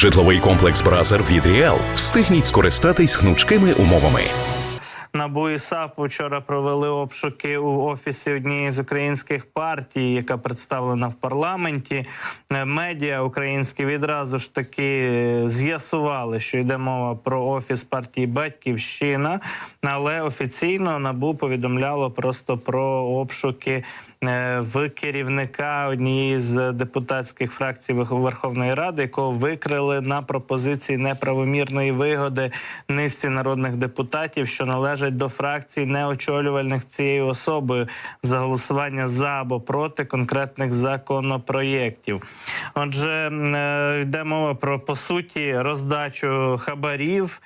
Житловий комплекс Бразер від Ріал. Встигніть скористатись гнучкими умовами. НАБУ і САП вчора провели обшуки у офісі однієї з українських партій, яка представлена в парламенті. Е, Медіа українські відразу ж таки е, з'ясували, що йде мова про офіс партії Батьківщина, але офіційно НАБУ повідомляло просто про обшуки. Е, В керівника однієї з депутатських фракцій Верховної Ради, якого викрили на пропозиції неправомірної вигоди низці народних депутатів, що належать до фракцій, не очолювальних цією особою за голосування за або проти конкретних законопроєктів. Отже, е, йде мова про по суті роздачу хабарів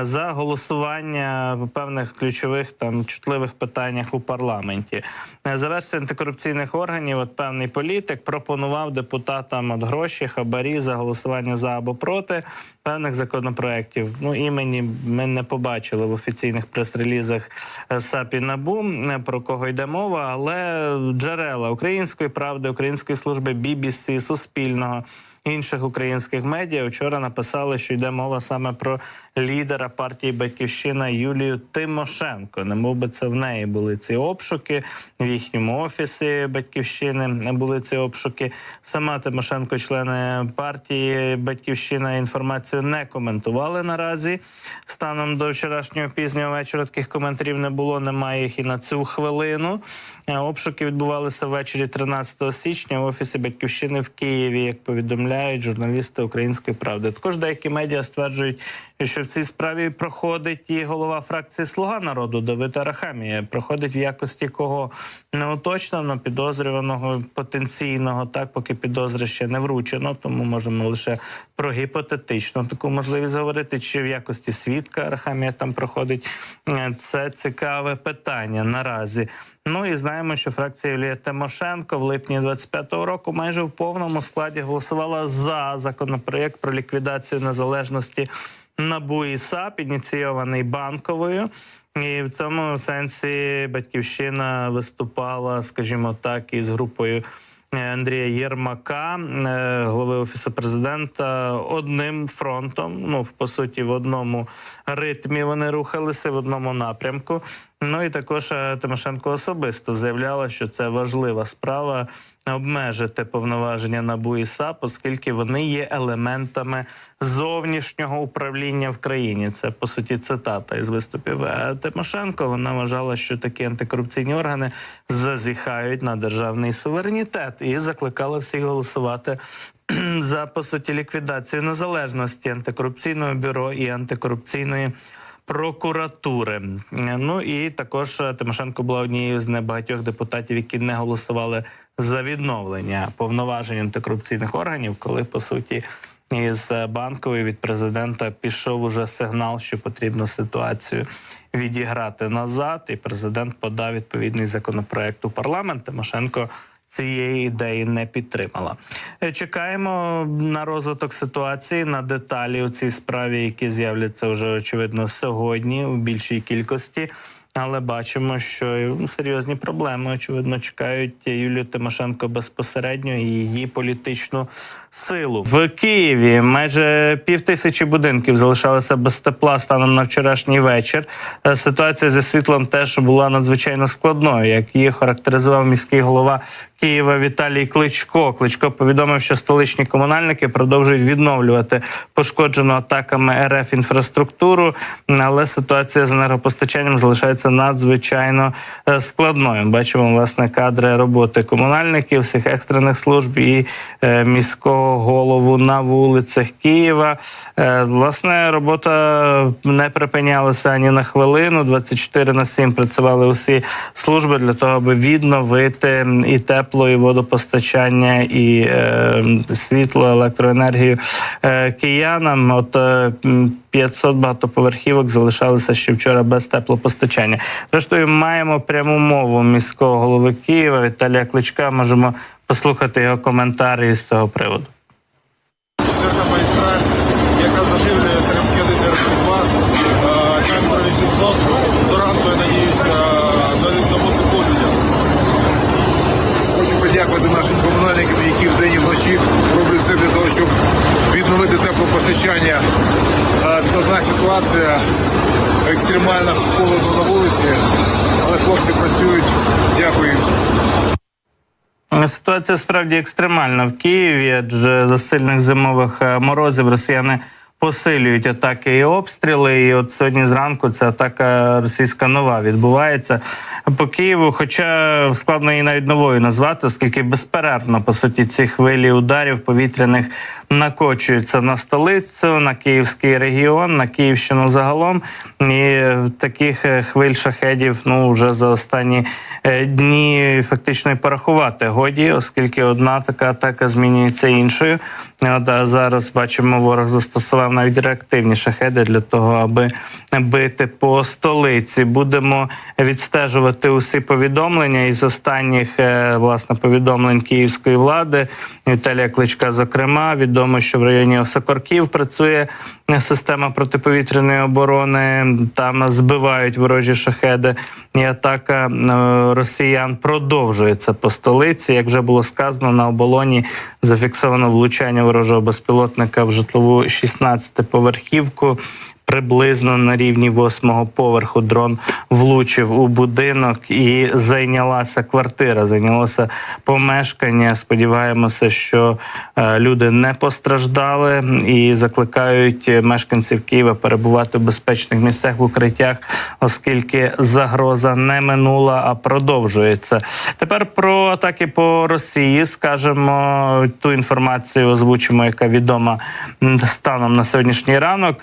за голосування в певних ключових там чутливих питаннях у парламенті. Е, За версією антикорупційних органів, от певний політик пропонував депутатам от гроші, хабарі за голосування за або проти певних законопроєктів. Ну імені ми не побачили в офіційних прес-релізах е, САП і НАБУ е, про кого йде мова, але джерела української правди, української служби BBC, Суспільного. Інших українських медіа вчора написали, що йде мова саме про лідера партії Батьківщина Юлію Тимошенко. Не би це в неї були ці обшуки в їхньому офісі Батьківщини. Були ці обшуки. Сама Тимошенко, члени партії Батьківщина, інформацію не коментували наразі. Станом до вчорашнього пізнього вечора таких коментарів не було. Немає їх і на цю хвилину. Е, Обшуки відбувалися ввечері 13 січня в офісі Батьківщини в Києві, як повідомляють журналісти Української правди. Також деякі медіа стверджують, що в цій справі проходить і голова фракції Слуга народу Давид Арахамія. Проходить в якості кого не уточнено підозрюваного потенційного, так поки підозри ще не вручено. Тому можемо лише про гіпотетичну таку можливість говорити, чи в якості свідка Арахамія там проходить. Е, Це цікаве питання наразі. Ну і знаємо, що фракція Юлія Тимошенко в липні 25-го року майже в повному складі голосувала за законопроєкт про ліквідацію незалежності НАБУ і САП, ініційований банковою. І в цьому сенсі батьківщина виступала, скажімо так, із групою. е, Андрія Єрмака, е, голови офісу президента, одним фронтом. Ну по суті, в одному ритмі вони рухалися в одному напрямку. Ну і також е, Тимошенко особисто заявляла, що це важлива справа обмежити повноваження НАБУ і САП, оскільки вони є елементами зовнішнього управління в країні. Це по суті цитата із виступів Е, Тимошенко. Вона вважала, що такі антикорупційні органи зазіхають на державний суверенітет і закликала всіх голосувати за по суті ліквідацію незалежності антикорупційного бюро і антикорупційної прокуратури. Ну і також е, Тимошенко була однією з небагатьох депутатів, які не голосували за відновлення повноважень антикорупційних органів, коли по суті. Із банкової від президента пішов уже сигнал, що потрібно ситуацію відіграти назад, і президент подав відповідний законопроект у парламент. Тимошенко цієї ідеї не підтримала. Е, Чекаємо на розвиток ситуації на деталі у цій справі, які з'являться вже очевидно сьогодні у більшій кількості. Але бачимо, що ну, серйозні проблеми очевидно чекають Юлію Тимошенко безпосередньо і її політичну силу в Києві. Майже пів тисячі будинків залишалися без тепла станом на вчорашній вечір. Е, Ситуація зі світлом теж була надзвичайно складною, як її характеризував міський голова Києва Віталій Кличко. Кличко повідомив, що столичні комунальники продовжують відновлювати пошкоджену атаками РФ інфраструктуру, але ситуація з енергопостачанням залишається надзвичайно е, складною. Бачимо власне кадри роботи комунальників, всіх екстрених служб і е, міського голову на вулицях Києва. Е, власне, робота не припинялася ані на хвилину. 24 на 7 працювали усі служби для того, аби відновити і тепло, і водопостачання, і е, світло, електроенергію е, киянам. От е, 500 багатоповерхівок залишалися ще вчора без теплопостачання. Зрештою, маємо пряму мову міського голови Києва Віталія Кличка. Можемо послухати його коментарі з цього приводу. Четверта магістраль, яка заживлює комунальникам, які вдень і вночі роблять все для того, щоб відновити теплопостачання. Е, Складна ситуація, екстремально холодно на вулиці, але хлопці працюють. Дякую. Ситуація справді екстремальна в Києві, адже за сильних зимових е, морозів росіяни посилюють атаки і обстріли. І от сьогодні зранку ця атака російська нова відбувається по Києву. Хоча складно її навіть новою назвати, оскільки безперервно по суті ці хвилі ударів повітряних накочуються на столицю, на київський регіон, на Київщину загалом. І таких е, хвиль шахедів ну вже за останні е, дні фактично і порахувати годі, оскільки одна така атака змінюється іншою. Зараз бачимо, ворог застосував навіть реактивні шахеди для того, аби бити по столиці. Будемо відстежувати усі повідомлення із останніх е, власне повідомлень київської влади. Віталія Кличка, зокрема, відомо, що в районі Осокорків працює система протиповітряної оборони. Там збивають ворожі шахеди, і атака е, росіян продовжується по столиці. Як вже було сказано, на оболоні зафіксовано влучання ворожого безпілотника в житлову 16-поверхівку. Приблизно на рівні восьмого поверху дрон влучив у будинок і зайнялася квартира. Зайнялося помешкання. Сподіваємося, що е, люди не постраждали і закликають мешканців Києва перебувати в безпечних місцях в укриттях, оскільки загроза не минула, а продовжується. Тепер про атаки по Росії скажемо ту інформацію, озвучимо, яка відома станом на сьогоднішній ранок.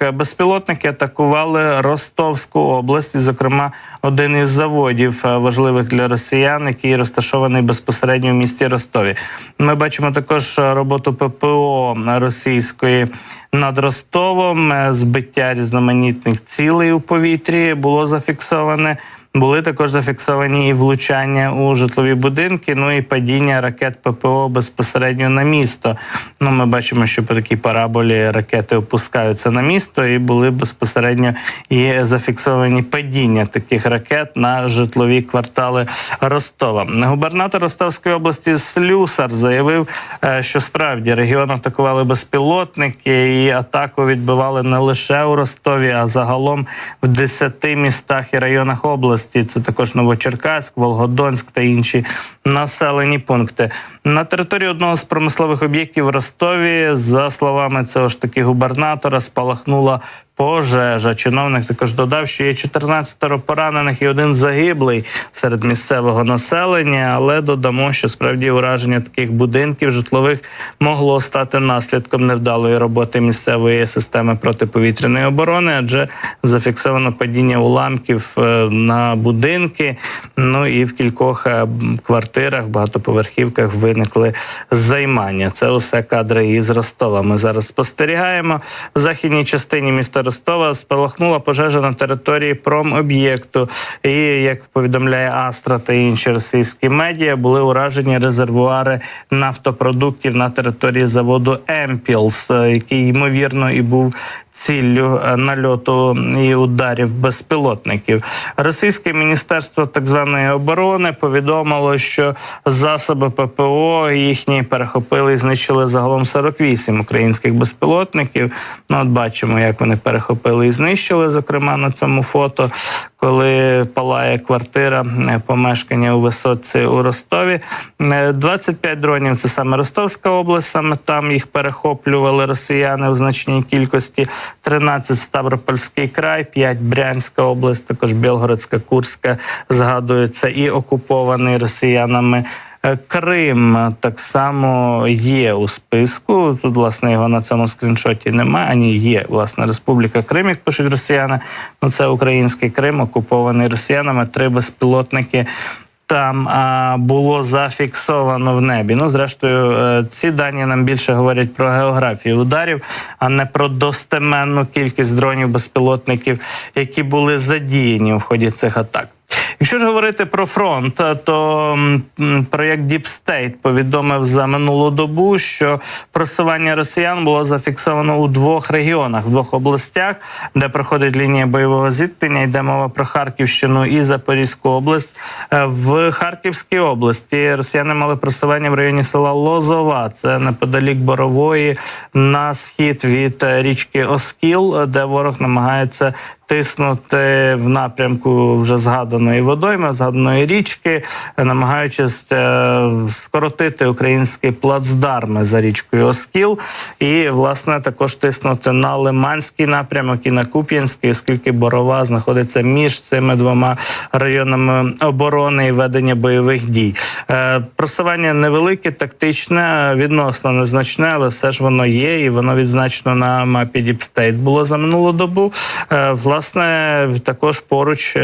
Безпілотники атакували Ростовську область, і, зокрема, один із заводів е, важливих для росіян, який розташований безпосередньо в місті Ростові. Ми бачимо також е, роботу ППО російської. Над Ростовом Е, збиття різноманітних цілей у повітрі було зафіксоване. Були також зафіксовані і влучання у житлові будинки, ну і падіння ракет ППО безпосередньо на місто. Ну, ми бачимо, що по такій параболі ракети опускаються на місто, і були безпосередньо і зафіксовані падіння таких ракет на житлові квартали Ростова. Губернатор Ростовської області Слюсар заявив, е, що справді регіон атакували безпілотники, і атаку відбивали не лише у Ростові, а загалом в 10 містах і районах області. Це також Новочеркаськ, Волгодонськ та інші населені пункти. На території одного з промислових об'єктів в Ростові, за словами цього ж таки губернатора, спалахнула пожежа. Чиновник також додав, що є 14 поранених і один загиблий серед місцевого населення. Але додамо, що справді ураження таких будинків житлових могло стати наслідком невдалої роботи місцевої системи протиповітряної оборони, адже зафіксовано падіння уламків е, на будинки. Ну і в кількох е, квартирах, багатоповерхівках виникли займання. Це усе кадри із Ростова. Ми зараз спостерігаємо в західній частині міста Ростова. Спалахнула пожежа на території промоб'єкту. І як повідомляє Астра та інші російські медіа, були уражені резервуари нафтопродуктів на території заводу Емпілс, е, який ймовірно і був ціллю е, нальоту і ударів безпілотників. Російське міністерство так званої оборони повідомило, що засоби ППО їхні перехопили і знищили загалом 48 українських безпілотників. Ну, от бачимо, як вони перехопили і знищили, зокрема на цьому фото. Коли палає квартира е, помешкання у висотці у Ростові, Е, 25 дронів це саме Ростовська область, саме там їх перехоплювали росіяни в значній кількості. 13 Ставропольський край, 5 Брянська область, також Білгородська, Курська згадується і окупований росіянами. Е, Крим так само є у списку. Тут, власне, його на цьому скріншоті немає. Ані є власне Республіка Крим, як пишуть росіяни. Ну це український Крим, окупований росіянами. Три безпілотники. Там було зафіксовано в небі. Ну, зрештою, е, ці дані нам більше говорять про географію ударів, а не про достеменну кількість дронів безпілотників, які були задіяні в ході цих атак. Якщо ж говорити про фронт, то проєкт Deep State повідомив за минулу добу, що просування росіян було зафіксовано у двох регіонах, в двох областях, де проходить лінія бойового зіткнення. Йде мова про Харківщину і Запорізьку область. Е, В Харківській області росіяни мали просування в районі села Лозова, це неподалік Борової, на схід від е, річки Оскіл, де ворог намагається тиснути в напрямку вже згаданої водойми, згаданої річки, намагаючись е, скоротити українські плацдарми за річкою Оскіл, і власне також тиснути на Лиманський напрямок і на Куп'янський, оскільки Борова знаходиться між цими двома районами оборони і ведення бойових дій. Е, Просування невелике, тактичне, відносно незначне, але все ж воно є, і воно відзначено на мапі State було за минулу добу. Е, Власне, також поруч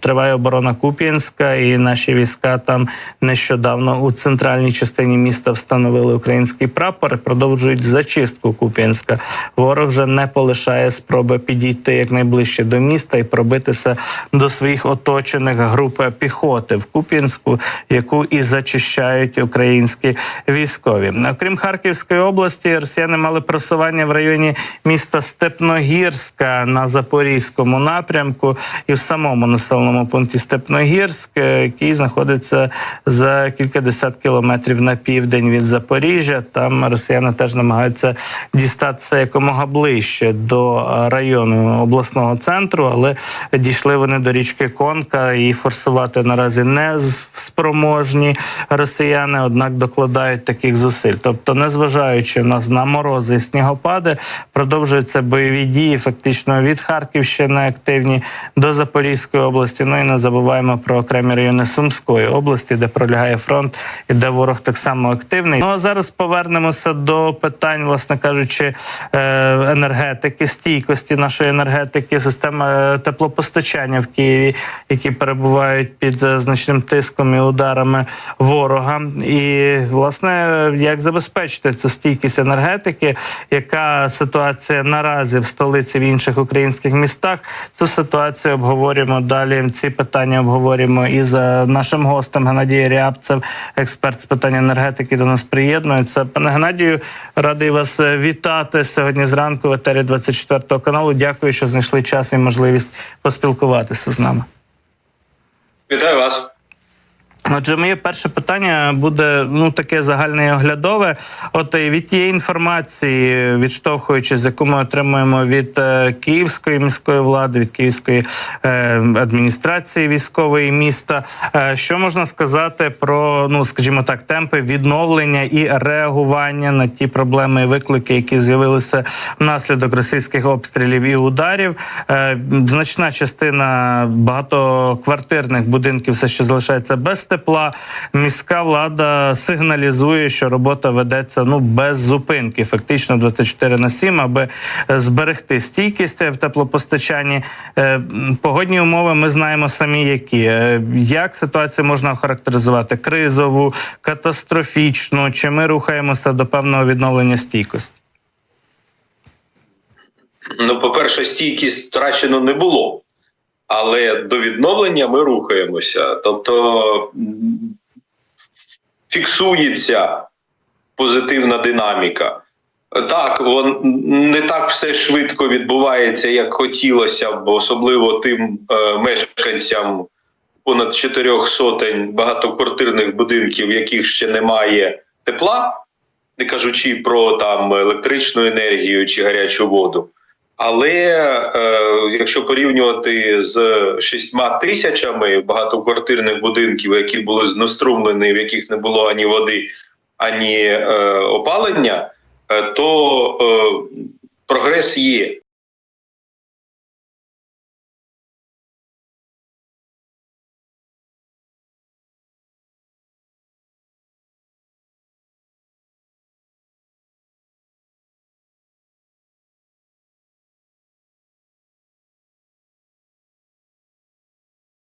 триває оборона Куп'янська, і наші війська там нещодавно у центральній частині міста встановили український прапор продовжують зачистку Куп'янська. Ворог вже не полишає спроби підійти якнайближче до міста і пробитися до своїх оточених груп піхоти в Куп'янську, яку і зачищають українські військові. Окрім Харківської області, росіяни мали просування в районі міста Степногірська на запорізькому напрямку і в самому населеному пункті Степногірськ, е, який знаходиться за кількадесят кілометрів на південь від Запоріжжя. Там росіяни теж намагаються дістатися якомога ближче до е, району обласного центру, але дійшли вони до річки Конка і форсувати наразі не спроможні росіяни, однак докладають таких зусиль. Тобто, незважаючи в нас на морози і снігопади, продовжуються бойові дії фактично від Харківщини активні до Запорізької області. І не забуваємо про окремі райони Сумської області, де пролягає фронт і де ворог так само активний. Ну а зараз повернемося до питань, власне кажучи, е, енергетики, стійкості нашої енергетики, системи е, теплопостачання в Києві, які перебувають під е, значним тиском і ударами ворога. І власне, як забезпечити цю стійкість енергетики, яка ситуація наразі в столиці в інших українських містах? Цю ситуацію обговорюємо далі. Ці питання обговорюємо і за нашим гостем Геннадій Рябцев, експерт з питань енергетики, до нас приєднується. Пане Геннадію, радий вас е, вітати сьогодні зранку в етері 24 каналу. Дякую, що знайшли час і можливість поспілкуватися з нами. Вітаю вас. Отже, моє перше питання буде ну таке загальне і оглядове. От і від тієї інформації, відштовхуючись, яку ми отримуємо від е, київської міської влади, від київської е, адміністрації військової міста, е, що можна сказати про ну, скажімо так, темпи відновлення і реагування на ті проблеми і виклики, які з'явилися внаслідок російських обстрілів і ударів. Е, значна частина багатоквартирних будинків все ще залишається без тепла. Міська влада сигналізує, що робота ведеться ну без зупинки, фактично 24 на 7, аби зберегти стійкість в теплопостачанні. Е, Погодні умови ми знаємо самі, які Е, як ситуацію можна охарактеризувати: кризову, катастрофічну, чи ми рухаємося до певного відновлення стійкості? Ну, по-перше, стійкість втрачено не було, але до відновлення ми рухаємося. Тобто фіксується позитивна динаміка. Так, вон не так все швидко відбувається, як хотілося б, особливо тим е, мешканцям понад чотирьох сотень багатоквартирних будинків, в яких ще немає тепла, не кажучи про там електричну енергію чи гарячу воду. Але е, якщо порівнювати з шістьма тисячами багатоквартирних будинків, які були знеструмлені, в яких не було ані води, ані е, опалення, е, то е, прогрес є.